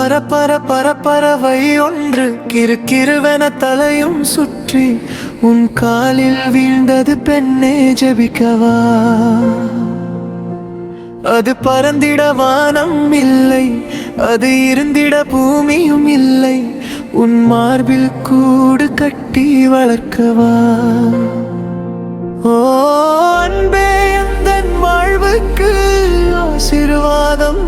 பரப்பர பரப்பறவை ஒன்று கிறுக்கிறுவென தலையும் சுற்றி உன் காலில் வீழ்ந்தது பெண்ணே ஜபிக்கவா. அது பறந்திட வானம் இல்லை அது இருந்திட பூமியும் இல்லை உன் மார்பில் கூடு கட்டி வளர்க்கவா. ஓ அன்பே எந்தன் வாழ்வுக்கு ஆசீர்வாதம்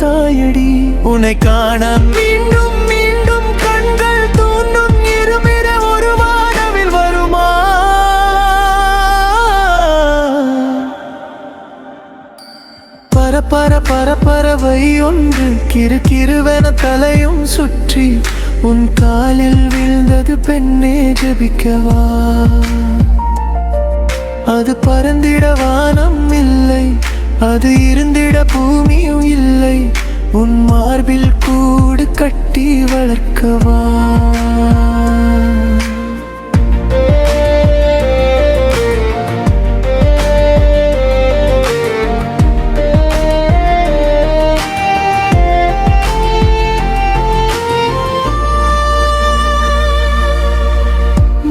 தாயடி உன்னை காண மீண்டும் மீண்டும் கண்கள் தூண்டும் இருமிட ஒரு வானவில் வருமா? பரப்பர பரப்பரவை ஒன்று கிறு கிறுவென தலையும் சுற்றி உன் காலில் வீழ்ந்தது பெண்ணே ஜபிக்கவா? அது பறந்திட வானம் இல்லை அது இருந்திட பூமியும் இல்லை. உன் மார்பில் கூடு கட்டி வளர்க்கவா?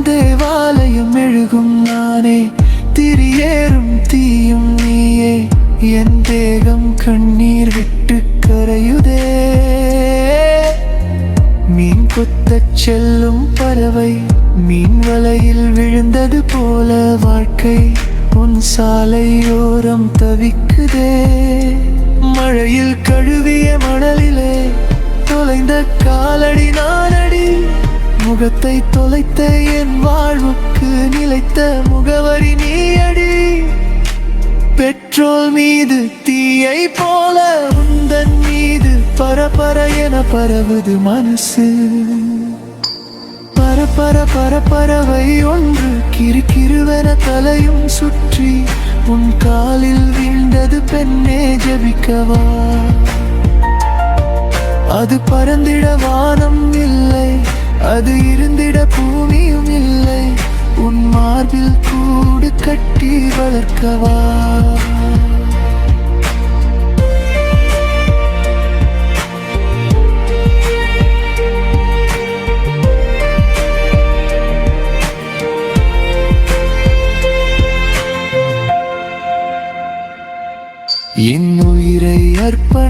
தேவாலயம் எழுகும் நானே. என் தேகம் கண்ணீர் விட்டு கரையுதே. மீன் கொத்தச் செல்லும் பறவை மீன் வலையில் விழுந்தது போல வாழ்க்கை உன் சாலையோரம் தவிக்குதே. மழையில் கழுவிய மணலிலே தொலைந்த காலடி நானடி முகத்தை தொலைத்த என் வாழ்வுக்கு நிலைத்த முகவரி நீ. மீது தீயை போல உந்தன் மீது பரபர என பரவுது மனசு. பரபர பரபரவை ஒன்று கிறு தலையும் சுற்றி உன் காலில் வீழ்ந்தது பெண்ணே ஜபிக்கவா. அது பறந்திட வானம் இல்லை அது இருந்திட பூமியும் இல்லை உன் மார்பில் கூடு கட்டி வளர்க்கவா.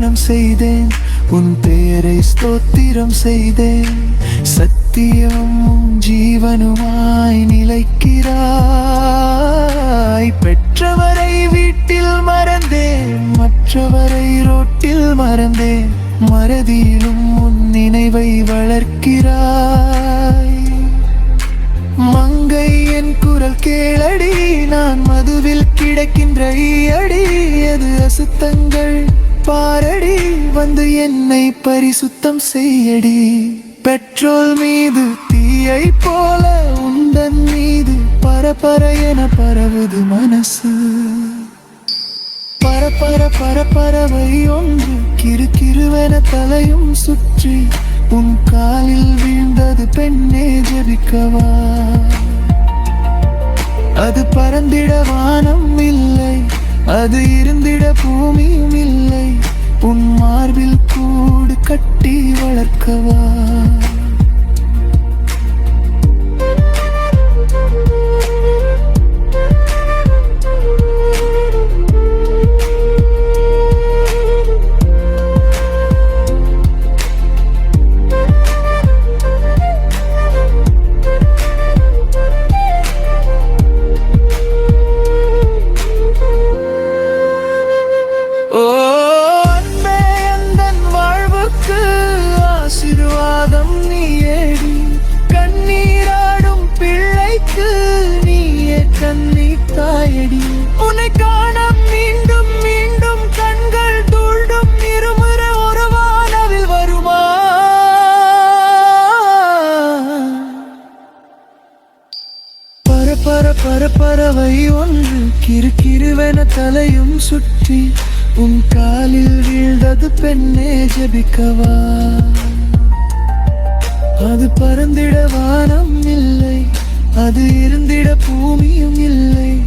அர்ப்பணம் செய்தேன். உன் பெயரை ஸ்தோத்திரம் செய்தேன். சத்தியம் ஜீவனுமாய் நிலைக்கிறாய். பெற்றவரை வீட்டில் மறந்தேன். மற்றவரை ரோட்டில் மறந்தேன். மறதியிலும் உன் நினைவை வளர்க்கிறாய். மங்கை என் குரல் கேளடி. நான் மதுவில் கிடக்கின்ற ஈயடி. அது அசுத்தங்கள். பாரடி வந்து என்னை பரிசுத்தம் செய்யடி. பெட்ரோல் மீது தீயை போல உந்தன் மீது பரபர என பரவுது மனசு. பரபர பரபரவை ஒன்று கிரு கிருவென தலையும் சுற்றி உன் காலில் வீழ்ந்தது பெண்ணே ஜபிக்கவா. அது பறந்திட வானம் இல்லை அது இருந்திட பூமியும் இல்லை. உன் மார்பில் கூடு கட்டி வளர்க்கவா? நீயே கண்ணீர் தாயடி உன்னை காண மீண்டும் மீண்டும் கண்கள் தூண்டும் இருமுற ஒரு வானவில் வருமா? பரபர பரபரவை ஒன்று கிரு கிறுவென தலையும் சுற்றி உன் காலில் வீழ்ந்தது பெண்ணே ஜபிக்கவா? அது பறந்திட வானம் இல்லை அது இருந்திட பூமியும் இல்லை.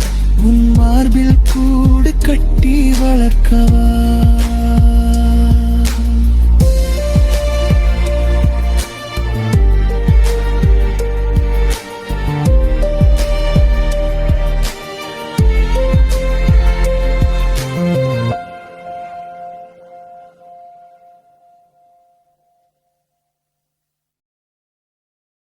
உன் மார்பில் கூடு கட்டி வளர்க்கவா?